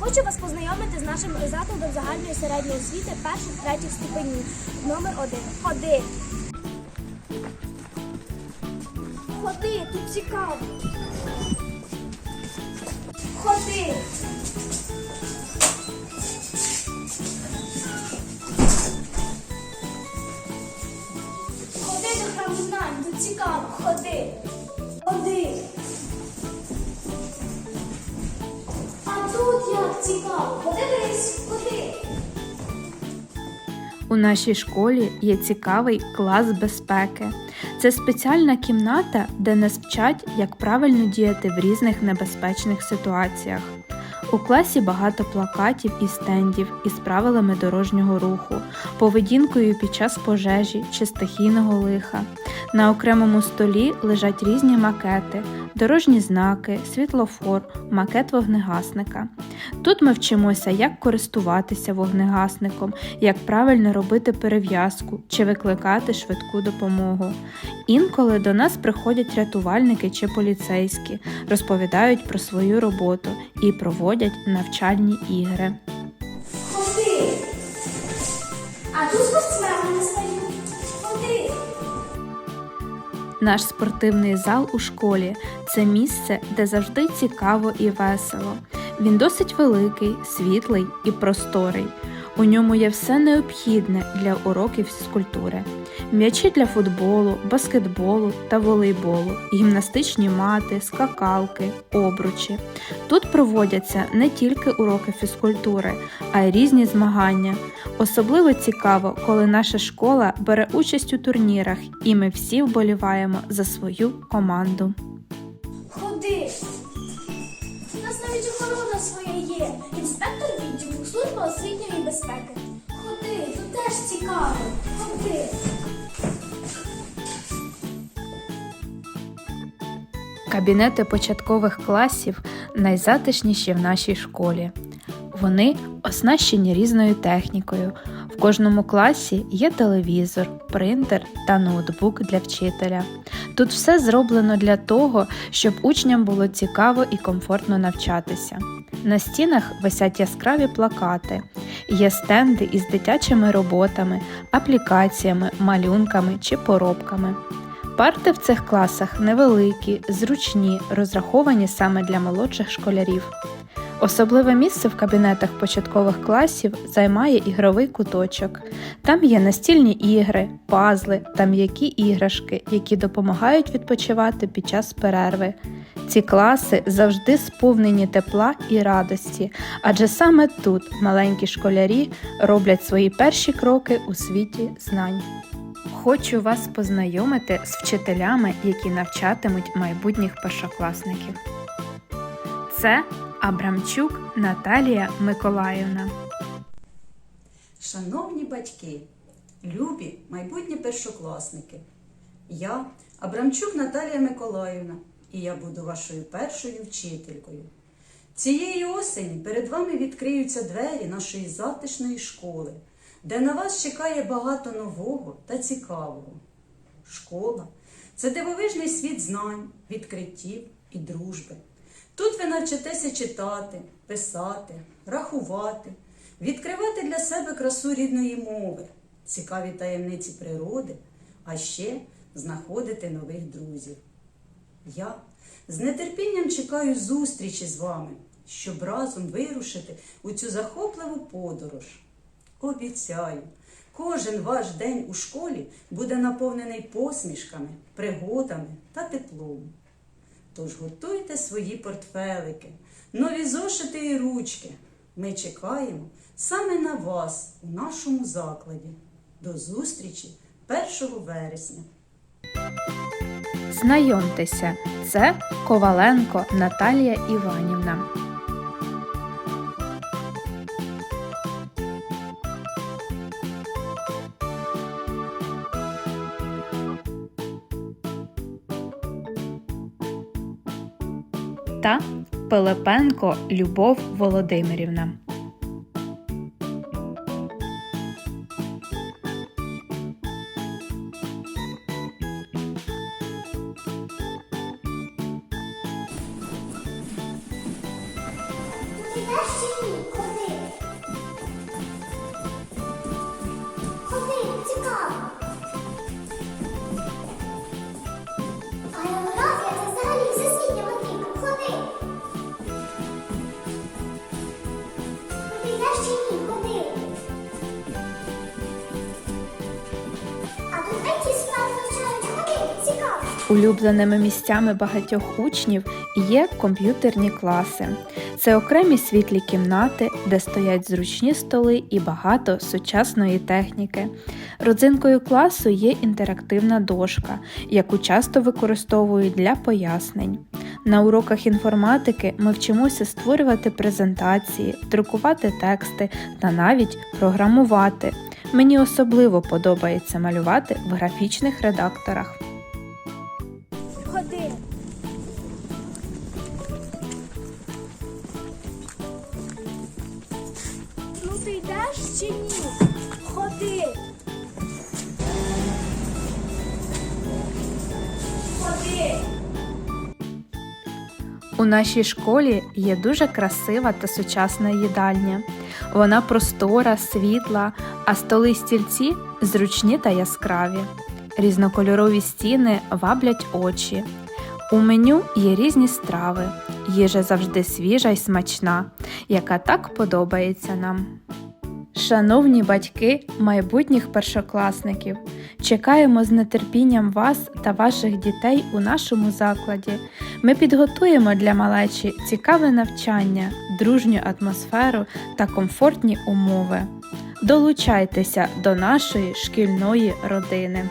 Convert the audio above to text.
Хочу вас познайомити з нашим закладом загальної середньої освіти перших третіх ступенів. Номер один. Ходи. Ходи, тут цікаво. Цікаво. Подивись, ходи. У нашій школі є цікавий клас безпеки. Це спеціальна кімната, де нас вчать, як правильно діяти в різних небезпечних ситуаціях. У класі багато плакатів і стендів із правилами дорожнього руху, поведінкою під час пожежі чи стихійного лиха. На окремому столі лежать різні макети, дорожні знаки, світлофор, макет вогнегасника. Тут ми вчимося, як користуватися вогнегасником, як правильно робити перев'язку чи викликати швидку допомогу. Інколи до нас приходять рятувальники чи поліцейські, розповідають про свою роботу і проводять навчальні ігри. Ходи. А тут спортсмени. Ходи. Наш спортивний зал у школі це місце, де завжди цікаво і весело. Він досить великий, світлий і просторий. У ньому є все необхідне для уроків фізкультури: м'ячі для футболу, баскетболу та волейболу, гімнастичні мати, скакалки, обручі. Тут проводяться не тільки уроки фізкультури, а й різні змагання. Особливо цікаво, коли наша школа бере участь у турнірах, і ми всі вболіваємо за свою команду. Ходи. У нас навіть охорона своя є. Інспектор відділу, служба освітньої безпеки. Ходи, тут теж цікаво. Ходи. Кабінети початкових класів найзатишніші в нашій школі. Вони оснащені різною технікою. В кожному класі є телевізор, принтер та ноутбук для вчителя. Тут все зроблено для того, щоб учням було цікаво і комфортно навчатися. На стінах висять яскраві плакати, є стенди із дитячими роботами, аплікаціями, малюнками чи поробками. Парти в цих класах невеликі, зручні, розраховані саме для молодших школярів. Особливе місце в кабінетах початкових класів займає ігровий куточок. Там є настільні ігри, пазли та м'які іграшки, які допомагають відпочивати під час перерви. Ці класи завжди сповнені тепла і радості, адже саме тут маленькі школярі роблять свої перші кроки у світі знань. Хочу вас познайомити з вчителями, які навчатимуть майбутніх першокласників. Це Абрамчук Наталія Миколаївна. Шановні батьки, любі майбутні першокласники, я Абрамчук Наталія Миколаївна, і я буду вашою першою вчителькою. Цієї осені перед вами відкриються двері нашої затишної школи, де на вас чекає багато нового та цікавого. Школа це дивовижний світ знань, відкриттів і дружби. Тут ви навчитеся читати, писати, рахувати, відкривати для себе красу рідної мови, цікаві таємниці природи, а ще знаходити нових друзів. Я з нетерпінням чекаю зустрічі з вами, щоб разом вирушити у цю захопливу подорож. Обіцяю, кожен ваш день у школі буде наповнений посмішками, пригодами та теплом. Тож готуйте свої портфелики, нові зошити і ручки. Ми чекаємо саме на вас у нашому закладі. До зустрічі 1 вересня. Знайомтеся, це Коваленко Наталія Іванівна. Та Пилипенко Любов Володимирівна. йдеш Улюбленими місцями багатьох учнів є комп'ютерні класи. Це окремі світлі кімнати, де стоять зручні столи і багато сучасної техніки. Родзинкою класу є інтерактивна дошка, яку часто використовують для пояснень. На уроках інформатики ми вчимося створювати презентації, друкувати тексти та навіть програмувати. Мені особливо подобається малювати в графічних редакторах. У нашій школі є дуже красива та сучасна їдальня. Вона простора, світла, а столи й стільці зручні та яскраві. Різнокольорові стіни ваблять очі. У меню є різні страви. Їжа завжди свіжа й смачна, яка так подобається нам. Шановні батьки майбутніх першокласників, чекаємо з нетерпінням вас та ваших дітей у нашому закладі. Ми підготуємо для малечі цікаве навчання, дружню атмосферу та комфортні умови. Долучайтеся до нашої шкільної родини.